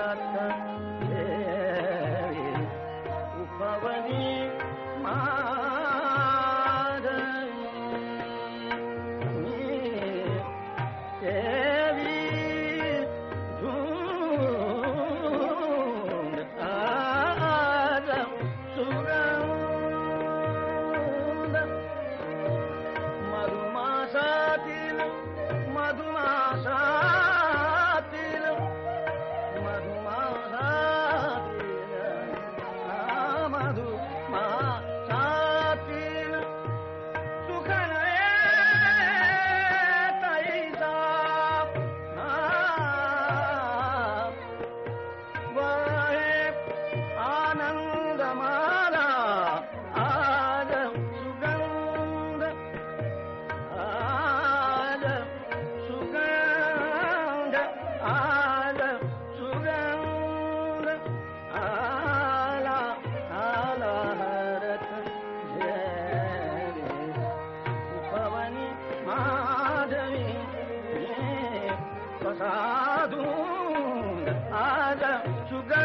राधा ప్రసాదు ఆగ సుగా